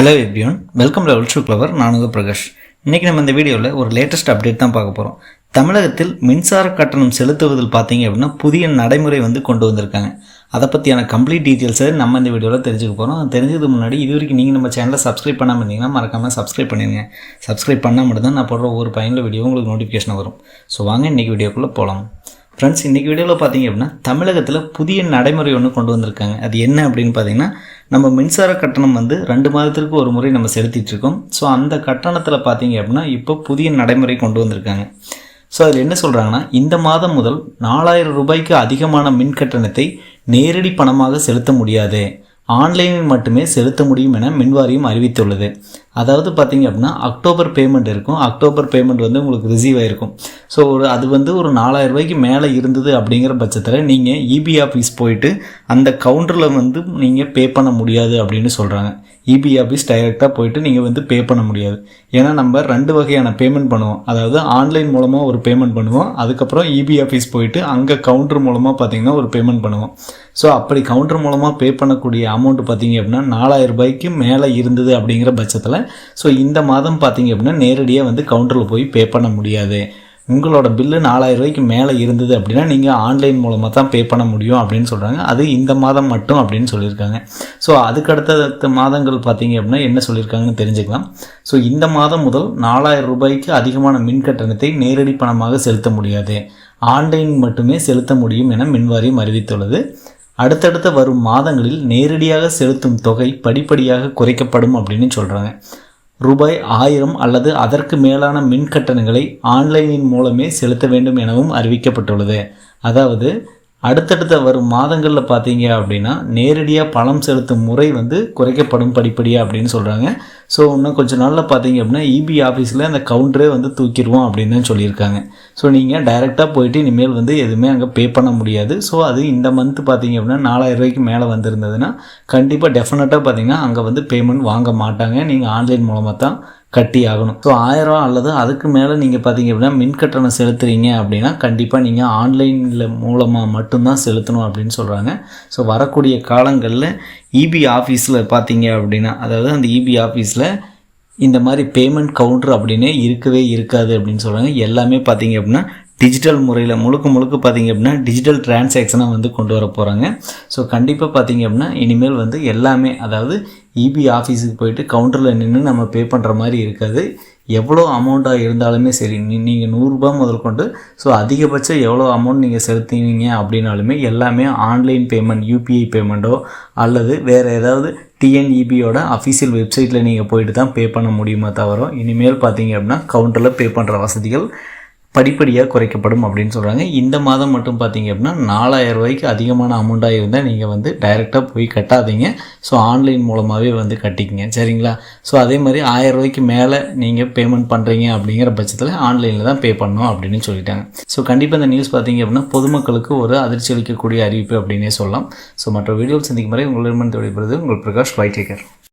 Hello everyone welcome to உல்ஷு கிளவர் நானுக பிரகாஷ். இன்றைக்கி நம்ம இந்த வீடியோவில் ஒரு லேட்டஸ்ட் அப்டேட் தான் பார்க்க போகிறோம் தமிழகத்தில் மின்சார கட்டணம் செலுத்துவதில் பார்த்தீங்க அப்படின்னா புதிய நடைமுறை வந்து கொண்டு வந்திருக்காங்க. அதை பற்றியான கம்ப்ளீட் டீட்டெயில்ஸை நம்ம இந்த வீடியோவில் தெரிஞ்சுக்க போகிறோம் தெரிஞ்சதுக்கு முன்னாடி இது வரைக்கும் நீங்கள் நம்ம சேனலை சப்ஸ்கிரைப் பண்ணாமல் இருந்தீங்கன்னா மறக்காமல் சப்ஸ்கிரைப் பண்ணிடுங்க சப்ஸ்கிரைப் பண்ணால் மட்டும் தான் நான் போடுற ஒவ்வொரு பயனுள்ள வீடியோ உங்களுக்கு நோட்டிஃபிகேஷன் வரும். ஸோ வாங்க இன்றைக்கி வீடியோக்குள்ளே போகலாம் ஃப்ரெண்ட்ஸ் இன்றைக்கி வீடியோவில் பார்த்தீங்க அப்படின்னா தமிழகத்தில் புதிய நடைமுறை ஒன்று கொண்டு வந்திருக்காங்க. அது என்ன அப்படின்னு பார்த்தீங்கன்னா நம்ம மின்சார கட்டணம் வந்து ரெண்டு மாதத்திற்கு ஒரு முறை நம்ம செலுத்திட்டுருக்கோம் ஸோ அந்த கட்டணத்தில் பார்த்தீங்க அப்படின்னா இப்போ புதிய நடைமுறை கொண்டு வந்திருக்காங்க. ஸோ அதில் என்ன சொல்கிறாங்கன்னா இந்த மாதம் முதல் நாலாயிரம் ரூபாய்க்கு அதிகமான மின் கட்டணத்தை நேரடி பணமாக செலுத்த முடியாது. ஆன்லைனில் மட்டுமே செலுத்த முடியும் என மின்வாரியம் அறிவித்துள்ளது. அதாவது பார்த்தீங்க அப்படின்னா அக்டோபர் பேமெண்ட் இருக்கும். அக்டோபர் பேமெண்ட் வந்து உங்களுக்கு ரிசீவ் ஆகிருக்கும் ஸோ ஒரு அது வந்து ஒரு நாலாயிரம் ரூபாய்க்கு மேலே இருந்தது அப்படிங்கிற பட்சத்தில் நீங்கள் இபி ஆஃபீஸ் போயிட்டு அந்த கவுண்டரில் வந்து நீங்கள் பே பண்ண முடியாது அப்படின்னு சொல்கிறாங்க இபி ஆஃபீஸ் டைரெக்டாக போயிட்டு நீங்கள் வந்து பே பண்ண முடியாது. ஏன்னா நம்ம ரெண்டு வகையான பேமெண்ட் பண்ணுவோம். அதாவது ஆன்லைன் மூலமாக ஒரு பேமெண்ட் பண்ணுவோம். அதுக்கப்புறம் இபி ஆஃபீஸ் போயிட்டு அங்கே கவுண்டர் மூலமாக பார்த்தீங்கன்னா ஒரு பேமெண்ட் பண்ணுவோம். ஸோ அப்படி கவுண்டர் மூலமாக பே பண்ணக்கூடிய அமௌண்ட் பார்த்தீங்க அப்படின்னா நாலாயிரம் ரூபாய்க்கு மேலே இருந்தது அப்படிங்கிற பட்சத்தில் ஸோ இந்த மாதம் பார்த்தீங்க அப்படின்னா நேரடியாக வந்து கவுண்டரில் போய் பே பண்ண முடியாது. உங்களோட பில்லு நாலாயிரம் ரூபாய்க்கு மேலே இருந்தது அப்படின்னா நீங்கள் ஆன்லைன் மூலமாக தான் பே பண்ண முடியும் அப்படின்னு சொல்கிறாங்க அது இந்த மாதம் மட்டும் அப்படின்னு சொல்லியிருக்காங்க. ஸோ அதுக்கடுத்த மாதங்கள் பார்த்தீங்க அப்படின்னா என்ன சொல்லியிருக்காங்கன்னு தெரிஞ்சுக்கலாம். ஸோ இந்த மாதம் முதல் நாலாயிரம் ரூபாய்க்கு அதிகமான மின் கட்டணத்தை நேரடி பணமாக செலுத்த முடியாது. ஆன்லைன் மட்டுமே செலுத்த முடியும் என மின்வாரியம் அறிவித்துள்ளது. அடுத்தடுத்த வரும் மாதங்களில் நேரடியாக செலுத்தும் தொகை படிப்படியாக குறைக்கப்படும் அப்படின்னு சொல்கிறாங்க ரூபாய் ஆயிரம் அல்லது அதற்கு மேலான மின் கட்டணங்களை ஆன்லைனின் மூலமே செலுத்த வேண்டும் எனவும் அறிவிக்கப்பட்டுள்ளது. அதாவது அடுத்தடுத்த வரும் மாதங்களில் பார்த்தீங்க அப்படின்னா நேரடியாக பணம் செலுத்தும் முறை வந்து குறைக்கப்படும் படிப்படியாக அப்படின்னு சொல்கிறாங்க ஸோ இன்னும் கொஞ்சம் நாளில் பார்த்தீங்க அப்படின்னா இபி ஆஃபீஸில் அந்த கவுண்டரே வந்து தூக்கிடுவோம் அப்படின்னு தான் சொல்லியிருக்காங்க. ஸோ நீங்கள் டைரெக்டாக போயிட்டு இனிமேல் வந்து எதுவுமே அங்கே பே பண்ண முடியாது. ஸோ அது இந்த மந்த் பார்த்தீங்க அப்படின்னா நாலாயிரம் ரூபாய்க்கு மேலே வந்திருந்ததுன்னா கண்டிப்பாக டெஃபினட்டாக பார்த்தீங்கன்னா அங்கே வந்து பேமெண்ட் வாங்க மாட்டாங்க. நீங்கள் ஆன்லைன் மூலமாக தான் கட்டி ஆகணும் ஸோ ஆயிரம் அல்லது அதுக்கு மேலே நீங்கள் பார்த்தீங்க அப்படின்னா மின் கட்டணம் செலுத்துறீங்க அப்படின்னா கண்டிப்பாக நீங்கள் ஆன்லைனில் மூலமாக மட்டும்தான் செலுத்தணும் அப்படின்னு சொல்கிறாங்க ஸோ வரக்கூடிய காலங்களில் இபி ஆஃபீஸில் பார்த்தீங்க அப்படின்னா அதாவது அந்த இபி ஆஃபீஸில் இந்த மாதிரி பேமெண்ட் கவுண்டர் அப்படின்னே இருக்கவே இருக்காது அப்படின்னு சொல்கிறாங்க எல்லாமே பார்த்தீங்க அப்படின்னா டிஜிட்டல் முறையில் முழுக்க முழுக்க பார்த்தீங்க அப்படின்னா டிஜிட்டல் டிரான்சாக்ஷனாக வந்து கொண்டு வர போகிறாங்க ஸோ கண்டிப்பாக பார்த்தீங்க அப்படின்னா இனிமேல் வந்து எல்லாமே அதாவது இபி ஆஃபீஸுக்கு போயிட்டு கவுண்டரில் நின்று நம்ம பே பண்ணுற மாதிரி இருக்காது. எவ்வளோ அமௌண்ட்டாக இருந்தாலுமே சரி நீங்கள் நூறுரூபா முதல் கொண்டு ஸோ அதிகபட்சம் எவ்வளோ அமௌண்ட் நீங்கள் செலுத்தினீங்க அப்படின்னாலுமே எல்லாமே ஆன்லைன் பேமெண்ட் யூபிஐ பேமெண்ட்டோ அல்லது வேறு ஏதாவது டிஎன்இபியோட அஃபீஷியல் வெப்சைட்டில் நீங்கள் போயிட்டு தான் பே பண்ண முடியுமா தவிர இனிமேல் பார்த்தீங்க அப்படின்னா கவுண்டரில் பே பண்ணுற வசதிகள் படிப்படியாக குறைக்கப்படும் அப்படின்னு சொல்கிறாங்க இந்த மாதம் மட்டும் பார்த்தீங்க அப்படின்னா நாலாயிரம் ரூபாய்க்கு அதிகமான அமௌண்ட்டாக இருந்தால் நீங்கள் வந்து டைரெக்டாக போய் கட்டாதீங்க. ஸோ ஆன்லைன் மூலமாகவே வந்து கட்டிக்கிங்க. சரிங்களா? ஸோ அதே மாதிரி ஆயிரம் ரூபாய்க்கு மேலே நீங்கள் பேமெண்ட் பண்ணுறீங்க அப்படிங்கிற பட்சத்தில் ஆன்லைனில் தான் பே பண்ணணும் அப்படின்னு சொல்லிட்டாங்க. ஸோ கண்டிப்பாக இந்த நியூஸ் பார்த்தீங்க அப்படின்னா பொதுமக்களுக்கு ஒரு அதிர்ச்சி அளிக்கக்கூடிய அறிவிப்பு அப்படின்னே சொல்லலாம். ஸோ மற்ற வீடியோவில் சந்திக்கும் முறை உங்களிடமிருந்து விடைபெறுவது உங்கள் பிரகாஷ் வைட்டேக்கர்